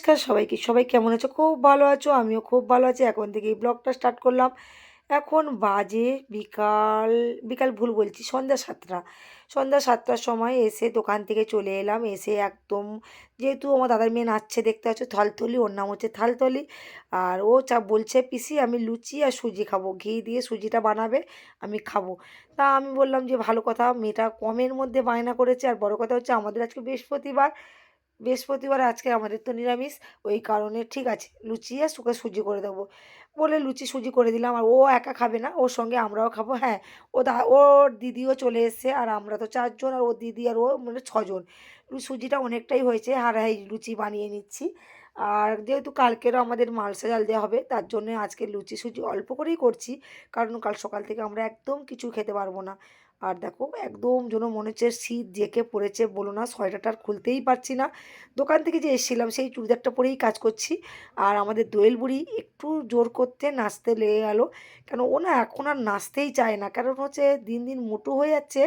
নমস্কার সবাইকে। সবাই কেমন আছো? খুব ভালো আছো? আমিও খুব ভালো আছি। এখন থেকে এই ব্লগটা স্টার্ট করলাম। এখন বাজে বিকাল বিকাল ভুল বলছি, সন্ধ্যা সাতটা। সন্ধ্যা সাতটার সময় এসে দোকান থেকে চলে এলাম। এসে একদম যেহেতু আমার দাদার মেয়ে নাচছে, দেখতে পাচ্ছ, থলতলি, ওর নাম হচ্ছে থালতলি। আর ও চা বলছে, পিসি, আমি লুচি আর সুজি খাব। ঘি দিয়ে সুজিটা বানাবে, আমি খাব। তা আমি বললাম যে, ভালো কথা। মেয়েটা কমের মধ্যে বায়না করেছে। আর বড় কথা হচ্ছে, আমাদের আজকে বৃহস্পতিবার। বৃহস্পতিবার আজকে আমাদের তো নিরামিষ, ওই কারণে ঠিক আছে, লুচি আর শুকে সুজি করে দেবো। বলে লুচি সুজি করে দিলাম, আর ও একা খাবে না, ওর সঙ্গে আমরাও খাব হ্যাঁ। ও দা, ওর দিদিও চলে এসছে, আর আমরা তো চারজন, আর ওর দিদি আর ও মানে ছজন। সুজিটা অনেকটাই হয়েছে, আর এই লুচি বানিয়ে নিচ্ছি। আর যেহেতু কালকেরও আমাদের মালসা জাল দেওয়া হবে, তার জন্য আজকে লুচি সুজি অল্প করেই করছি, কারণ কাল সকাল থেকে আমরা একদম কিছু খেতে পারব না। আর দেখো একদম যেন মনে হচ্ছে শীত জেকে পড়েছে বলো না, সোয়েটারটা আর খুলতেই পারছি না। দোকান থেকে যে এসেছিলাম সেই চুড়িদারটা পরেই কাজ করছি। আর আমাদের দোয়েল বুড়ি একটু জোর করতে নাচতে লেগে গেল। কেন ও না এখন আর নাচতেই চায় না, কারণ হচ্ছে দিন দিন মোটো হয়ে যাচ্ছে।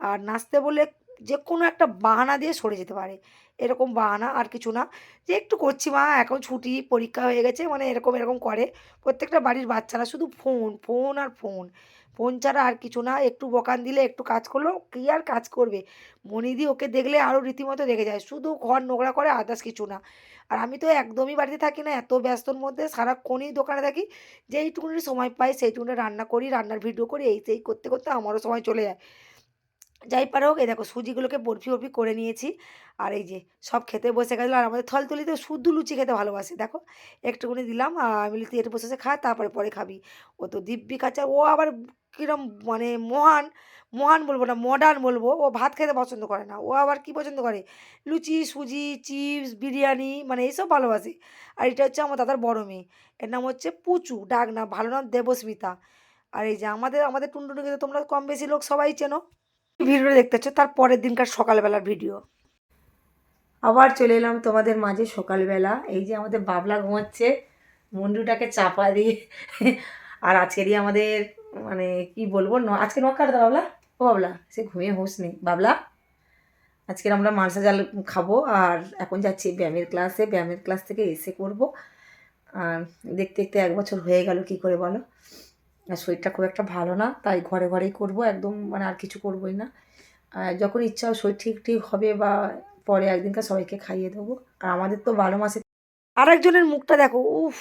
আর নাচতে বলে যে কোনো একটা বাহানা দিয়ে সরে যেতে পারে। এরকম বাহানা আর কিছু না। যে একটু করছি মা, এখন ছুটি, পরীক্ষা হয়ে গেছে মানে এরকম এরকম করে। প্রত্যেকটা বাড়ির বাচ্চারা শুধু ফোন ফোন আর ফোন। ফোন ছাড়া আর কিছু না, একটু বকান দিলে একটু কাজ করল, কী আর কাজ করবে? মনিদি ওকে দেখলে আরও রীতিমতো রেগে যায়, শুধু ঘর নোংরা করে আদার্স কিছু না। আর আমি তো একদমই বাড়িতে থাকি না, এত ব্যস্তর মধ্যে সারাক্ষণই দোকানে থাকি, যেইটুকুনি সময় পাই সেইটুকুনি রান্না করি, রান্নার ভিডিও করি, এই সেই করতে করতে আমারও সময় চলে যায়। যাই পারে হোক এই দেখো সুজিগুলোকে বরফি বরফি করে নিয়েছি। আর এই যে সব খেতে বসে গেছিল আর আমাদের থলতলিতে শুদ্ধ লুচি খেতে ভালোবাসে। দেখো, একটুকুনি দিলাম আমি তুই এটা বসে বসে খা, তারপরে পরে খাবি। ও তো দিব্যি খাচ্ছে, ও আবার কিরম মানে মহান মহান বলব না মডার্ন বলব, ও ভাত খেতে পছন্দ করে না। ও আবার কি পছন্দ করে? লুচি, সুজি, চিপস, বিরিয়ানি মানে এইসব ভালোবাসে। আর এটা হচ্ছে আমার দাদার বড় মেয়ে, এর নাম হচ্ছে পুচু ডাক না ভালো নাম দেবস্মিতা। আর এই যে আমাদের আমাদের টুনটুনিকে তো তোমরা কম বেশি লোক সবাই চেনো। ভিডিওটা দেখতে হচ্ছে, তার পরের দিনকার সকালবেলার ভিডিও। আবার চলে এলাম তোমাদের মাঝে সকালবেলা। এই যে আমাদের বাবলা ঘুমাচ্ছে, মন্ডুটাকে চাপা দিয়ে। আর আজকেরই আমাদের মানে কি বলব আজকে নখ কাটতে বাবলা? ও বাবলা, সে ঘুমিয়ে হোস নেই। বাবলা, আজকের আমরা মালসা জাল খাব, আর এখন যাচ্ছি ব্যায়ামের ক্লাসে। ব্যায়ামের ক্লাস থেকে এসে করব। আর দেখতে দেখতে এক বছর হয়ে গেল, কি করে বলো? শরীরটা খুব একটা ভালো না, তাই ঘরে ঘরেই করব, একদম মানে আর কিছু করবোই না। যখন ইচ্ছা শরীর ঠিক ঠিক হবে বা পরে একদিনকার সবাইকে খাইয়ে দেবো। আর আমাদের তো বারো মাসে আরেকজনের মুখটা দেখো, উফ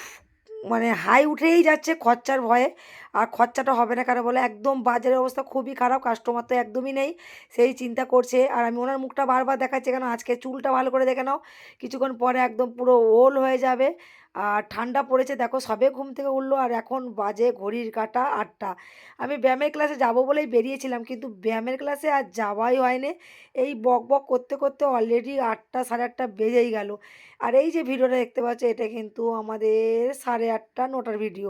মানে হাই উঠেই যাচ্ছে খরচার ভয়ে। আর খরচাটা হবে না কারণ বলে? একদম বাজারের অবস্থা খুবই খারাপ কাস্টমার তো একদমই নেই, সেই চিন্তা করছে। আর আমি ওনার মুখটা বারবার দেখাচ্ছি, কেন আজকে চুলটা ভালো করে দেখে নাও, কিছুক্ষণ পরে একদম পুরো ওল হয়ে যাবে। আর ঠান্ডা পড়েছে, দেখো সবে ঘুম থেকে উঠল আর এখন বাজে ঘড়ির কাটা আটটা। আমি ব্যায়ামের ক্লাসে যাব বলেই বেরিয়েছিলাম, কিন্তু ব্যায়ামের ক্লাসে আর যাওয়াই হয়নি। এই বক বক করতে করতে অলরেডি আটটা, সাড়ে আটটা বেজেই গেল। আর এই যে ভিডিওটা দেখতে পাচ্ছ, এটা কিন্তু আমাদের সাড়ে আটটা নটার ভিডিও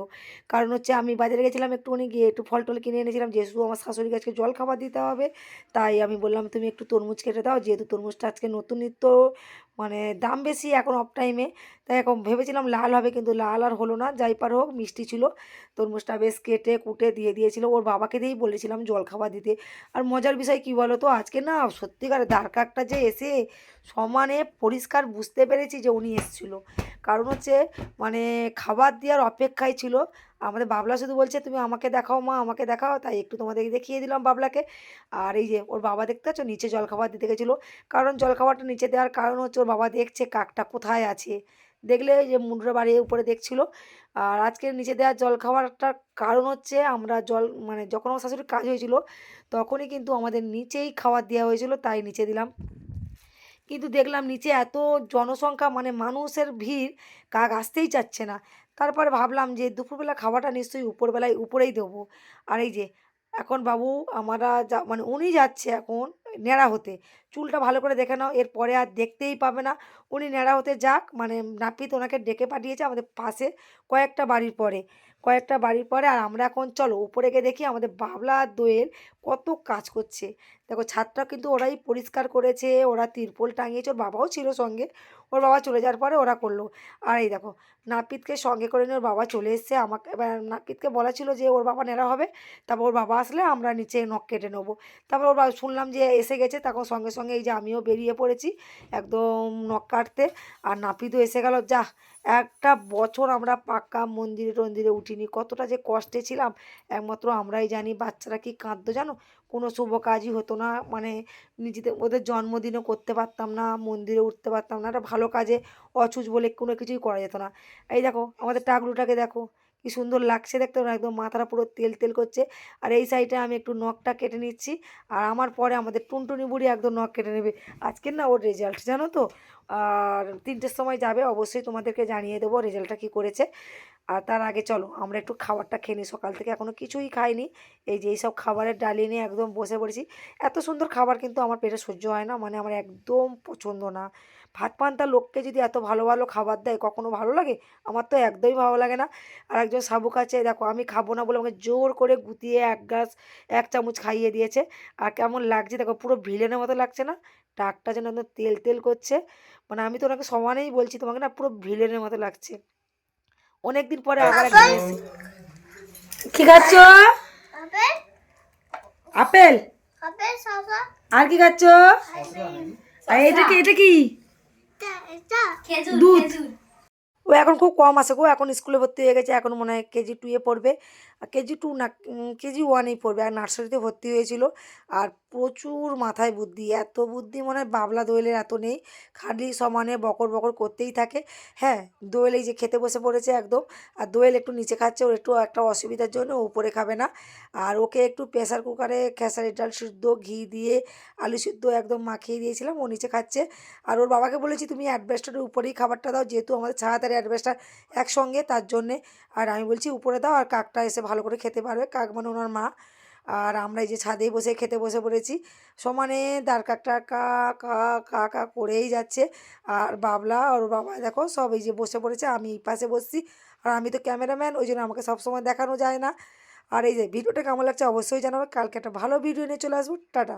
কারণ হচ্ছে আমি বাজারে গেছিলাম একটুখানি, গিয়ে একটু ফল টল কিনে এনেছিলাম। যেহেতু আমার শাশুড়ি গাছকে জল খাবার দিতে হবে, তাই আমি বললাম, তুমি একটু তরমুজ কেটে দাও, যেহেতু তরমুজটা আজকে নতুন নিত্য মানে দাম বেশি এখন অফ টাইমে তাই এখন ভেবেছিলাম লাল হবে কিন্তু লাল আর হলো না। যাই পার হোক, মিষ্টি ছিল। তরমুজটা বেশ কেটে, কুটে দিয়ে দিয়েছিল। ওর বাবাকে দিয়েই বলেছিলাম জল খাবার দিতে। আর মজার বিষয় কী বলো তো আজকে না সত্যিকার দ্বার কাকটা যে এসে সমানে পরিষ্কার বুঝতে পেরেছি যে উনি এসেছিল। কারণ হচ্ছে মানে খাবার দেওয়ার অপেক্ষায় ছিল। আমাদের বাবলা শুধু বলছে, তুমি আমাকে দেখাও মা, আমাকে দেখাও। তাই একটু তোমাদের দেখিয়ে দিলাম বাবলাকে। আর এই যে ওর বাবা দেখতে পাচ্ছ, নিচে জলখাবার দিতে গেছিল। কারণ জলখাবারটা নিচে দেওয়ার কারণ হচ্ছে ওর বাবা দেখছে কাকটা কোথায় আছে। দেখলে যে মুন্ডুরা বাড়িয়ে উপরে দেখছিল। আর আজকে নিচে দেওয়ার জলখাবারটার কারণ হচ্ছে আমরা জল মানে যখন আমার শাশুড়ির কাজ হয়েছিল, তখনই কিন্তু আমাদের নিচেই খাবার দেওয়া হয়েছিল, তাই নিচে দিলাম। কিন্তু দেখলাম নিচে এত জনসংখ্যা মানে মানুষের ভিড় কাক আসতেই চাচ্ছে না। তারপরে ভাবলাম যে দুপুরবেলা খাওয়াটা নিশ্চয়ই উপরবেলায় উপরেই দেবো। আর এই যে, এখন বাবু, আমরা যা মানে উনি যাচ্ছে এখন ন্যাড়া হতে। চুলটা ভালো করে দেখে নাও এরপরে আর দেখতেই পাবে না। উনি ন্যাড়া হতে যাক মানে নাপিত ওনাকে ডেকে পাঠিয়েছে আমাদের পাশে কয়েকটা বাড়ির পরে। কয়েকটা বাড়ির পরে আর আমরা এখন, চলো উপরে গিয়ে দেখি আমাদের বাবলা আর দোয়েল কত কাজ করছে। দেখো ছাদটা কিন্তু ওরাই পরিষ্কার করেছে, ওরা তিরপল টাঙিয়েছে, ওর বাবাও ছিল সঙ্গে। ওর বাবা চলে যাওয়ার পরে ওরা করল। আর এই দেখো, নাপিতকে সঙ্গে করে নিয়ে ওর বাবা চলে এসছে। আমাকে এবার নাপিতকে বলা ছিল যে ওর বাবা নেড়া হবে, তারপর ওর বাবা আসলে আমরা নিচে নখ কেটে নেব। তারপর ওর বাবা শুনলাম যে এসে গেছে। তখন সঙ্গে সঙ্গে এই যে আমিও বেরিয়ে পড়েছি একদম নখ কাটতে। আর নাপিতও এসে গেল, যা, একটা বছর আমরা পাক্কা মন্দিরে টন্দিরে উঠিনি, কতটা যে কষ্টে ছিলাম। একমাত্র আমরাই জানি বাচ্চারা কি কাঁদতো জানো? কোনো শুভ কাজই হতো না মানে নিজেদের, ওদের জন্মদিনও করতে পারতাম না, মন্দিরে উঠতে পারতাম না। একটা ভালো কাজে অচুজ বলে কোনো কিছুই করা যেত না। এই দেখো, আমাদের টাকলুটাকে দেখো কি সুন্দর লাগছে দেখতে। একদম মাথাটা পুরো তেল তেল করছে। আর এই সাইডে আমি একটু নখটা কেটে নিচ্ছি। আর আমার পরে আমাদের টুনটুনি বুড়ি একদম নখ কেটে নেবে। আজকের না ওর রেজাল্ট জানো তো? আর তিনটের সময় যাবে, অবশ্যই তোমাদেরকে জানিয়ে দেবো রেজাল্টটা কী করেছে। আর তার আগে চলো, আমরা একটু খাবারটা খেয়ে নিই। সকাল থেকে এখনও কিছুই খাইনি। এই যে এইসব খাবারের ডালি নিয়ে একদম বসে পড়েছি। এত সুন্দর খাবার কিন্তু আমার পেটে সহ্য হয় না। মানে আমার একদম পছন্দ না। ভাত পান্তা লোককে যদি এত ভালো ভালো খাবার দেয় কখনো ভালো লাগে? আমার তো একদমই ভালো লাগে না। আর একজন শাবুক আছে দেখো আমি খাব না বলে আমাকে জোর করে গুতিয়ে এক গ্লাস এক চামচ খাইয়ে দিয়েছে। আর কেমন লাগছে দেখো পুরো ভিলেনের মতো লাগছে না? টাকটা যেন একদম তেল তেল করছে। মানে আমি তো ওনাকে সমানেই বলছি তোমাকে না পুরো ভিলেনের মতো লাগছে। অনেক দিন পরে আবার কি খাচ্ছ? আপেল। আপেল? আপেল শসা। আর কি খাচ্ছ? আর এটা কি এটা কি? এটা এটা খেজুর দুধ ও এখন খুব কম আসে গো, এখন স্কুলে ভর্তি হয়ে গেছে, এখন মনে হয় কেজি টুয়ে পড়বে। কেজি টু না কেজি ওয়ানেই পড়বে, আর নার্সারিতে ভর্তি হয়েছিল। আর প্রচুর মাথায় বুদ্ধি, এত বুদ্ধি মনে হয় বাবলা দোয়েলের এত নেই। খালি সমানে বকর বকর করতেই থাকে। হ্যাঁ দোয়েল এই যে খেতে বসে পড়েছে একদম, আর দোয়েল একটু নিচে খাচ্ছে, ওর একটু একটা অসুবিধার জন্য উপরে খাবে না। আর ওকে একটু প্রেসার কুকারে খেসারি ডাল সিদ্ধ, ঘি দিয়ে আলু সিদ্ধ একদম মাখিয়ে দিয়েছিলাম, ও নিচে খাচ্ছে। আর ওর বাবাকে বলেছি, তুমি অ্যাডভেস্টারের উপরেই খাবারটা দাও, যেহেতু আমাদের ছাড়াতাড়ি অ্যাডভেস্টার একসঙ্গে তার জন্যে। আর আমি বলছি, উপরে দাও আর কাকটা এসে ভালো করে খেতে পারবে। কাক মানে ওনার মা। আর আমরা এই যে ছাদেই বসে, খেতে বসে পড়েছি। সমানে দাঁড় কাকটা কা কা কা কা করেই যাচ্ছে। আর বাবলা আর বাবা দেখো সব এই যে বসে পড়েছে, আমি এই পাশে বসছি। আর আমি তো ক্যামেরাম্যান, ওই জন্য আমাকে সবসময় দেখানো যায় না। আর এই যে, ভিডিওটা কেমন লাগছে অবশ্যই জানাবে। কালকে একটা ভালো ভিডিও নিয়ে চলে আসব। টাটা।